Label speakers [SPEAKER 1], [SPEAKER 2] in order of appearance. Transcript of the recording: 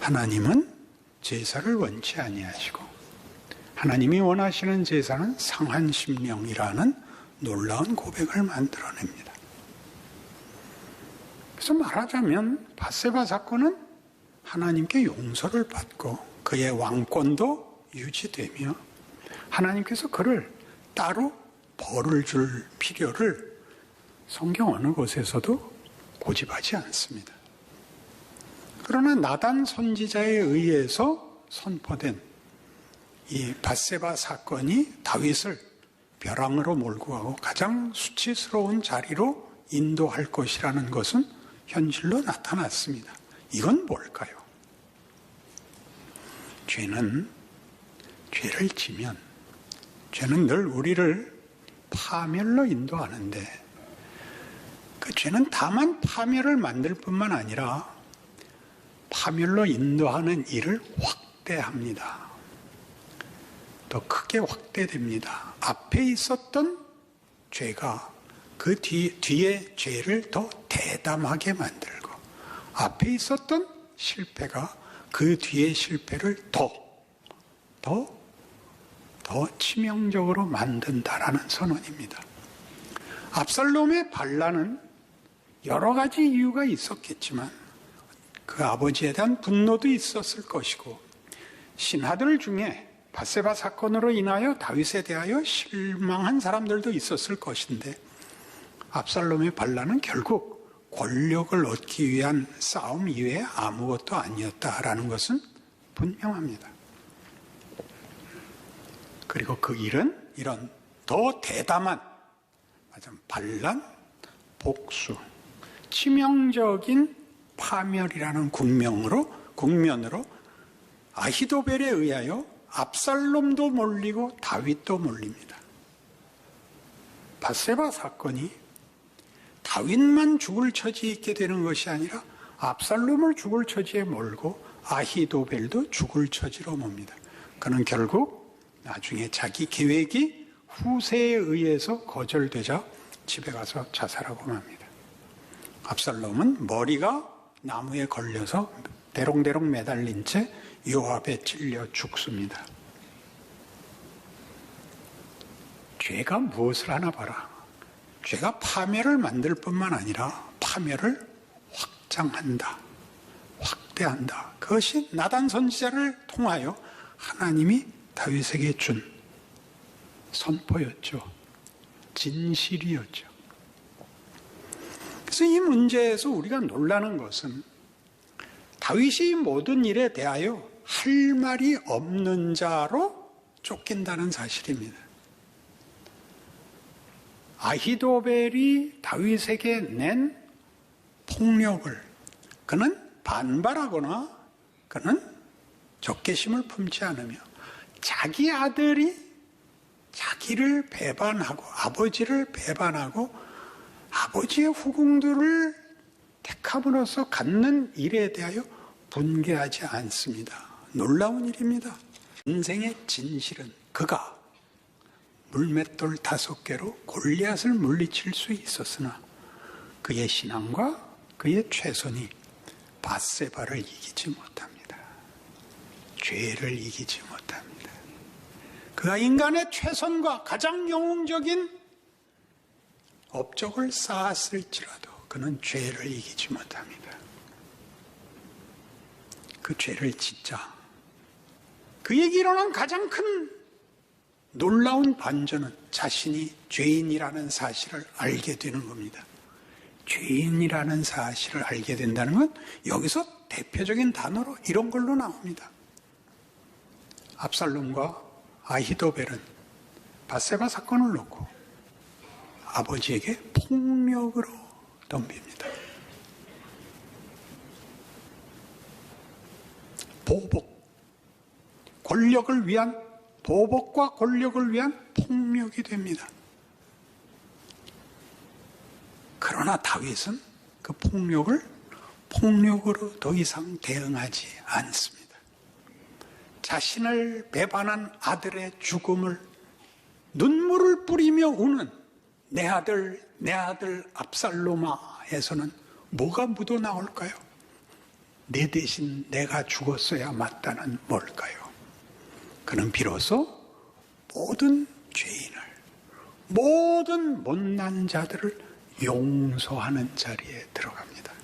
[SPEAKER 1] 하나님은 제사를 원치 아니하시고 하나님이 원하시는 제사는 상한 심령이라는 놀라운 고백을 만들어냅니다. 그래서 말하자면 바세바 사건은 하나님께 용서를 받고 그의 왕권도 유지되며 하나님께서 그를 따로 벌을 줄 필요를 성경 어느 곳에서도 고집하지 않습니다. 그러나 나단 선지자에 의해서 선포된 이 바세바 사건이 다윗을 벼랑으로 몰고 가고 가장 수치스러운 자리로 인도할 것이라는 것은 현실로 나타났습니다. 이건 뭘까요? 죄는 죄를 지면 죄는 늘 우리를 파멸로 인도하는데 그 죄는 다만 파멸을 만들 뿐만 아니라 파멸로 인도하는 일을 확대합니다. 더 크게 확대됩니다. 앞에 있었던 죄가 그 뒤, 뒤에 죄를 더 대담하게 만들고 앞에 있었던 실패가 그 뒤에 실패를 더, 더, 더 치명적으로 만든다라는 선언입니다. 압살롬의 반란은 여러 가지 이유가 있었겠지만 그 아버지에 대한 분노도 있었을 것이고 신하들 중에 바세바 사건으로 인하여 다윗에 대하여 실망한 사람들도 있었을 것인데 압살롬의 반란은 결국 권력을 얻기 위한 싸움 이외에 아무것도 아니었다라는 것은 분명합니다. 그리고 그 일은 이런 더 대담한 반란, 복수, 치명적인 파멸이라는 국명으로 국면으로 아히도벨에 의하여 압살롬도 몰리고 다윗도 몰립니다. 바세바 사건이 다윗만 죽을 처지에 있게 되는 것이 아니라 압살롬을 죽을 처지에 몰고 아히도벨도 죽을 처지로 멉니다. 그는 결국 나중에 자기 계획이 후세에 의해서 거절되자 집에 가서 자살하고 맙니다. 압살롬은 머리가 나무에 걸려서 대롱대롱 매달린 채 요압에 찔려 죽습니다. 죄가 무엇을 하나 봐라. 죄가 파멸을 만들 뿐만 아니라 파멸을 확장한다. 확대한다. 그것이 나단 선지자를 통하여 하나님이 다윗에게 준 선포였죠. 진실이었죠. 그래서 이 문제에서 우리가 놀라는 것은 다윗이 모든 일에 대하여 할 말이 없는 자로 쫓긴다는 사실입니다. 아히도벨이 다윗에게 낸 폭력을 그는 반발하거나 그는 적개심을 품지 않으며 자기 아들이 자기를 배반하고 아버지를 배반하고 아버지의 후궁들을 택함으로써 갖는 일에 대하여 분개하지 않습니다. 놀라운 일입니다. 인생의 진실은 그가 물맷돌 다섯 개로 골리앗을 물리칠 수 있었으나 그의 신앙과 그의 최선이 바세바를 이기지 못합니다. 죄를 이기지 못합니다. 그가 인간의 최선과 가장 영웅적인 업적을 쌓았을지라도 그는 죄를 이기지 못합니다. 그 죄를 짓자. 그에게 일어난 가장 큰 놀라운 반전은 자신이 죄인이라는 사실을 알게 되는 겁니다. 죄인이라는 사실을 알게 된다는 건 여기서 대표적인 단어로 이런 걸로 나옵니다. 압살롬과 아히도벨은 바세바 사건을 놓고 아버지에게 폭력으로 덤빕니다. 보복, 권력을 위한 보복과 권력을 위한 폭력이 됩니다. 그러나 다윗은 그 폭력을 폭력으로 더 이상 대응하지 않습니다. 자신을 배반한 아들의 죽음을 눈물을 뿌리며 우는 내 아들, 내 아들 압살로마에서는 뭐가 묻어 나올까요? 내 대신 내가 죽었어야 맞다는 뭘까요? 그는 비로소 모든 죄인을, 모든 못난 자들을 용서하는 자리에 들어갑니다.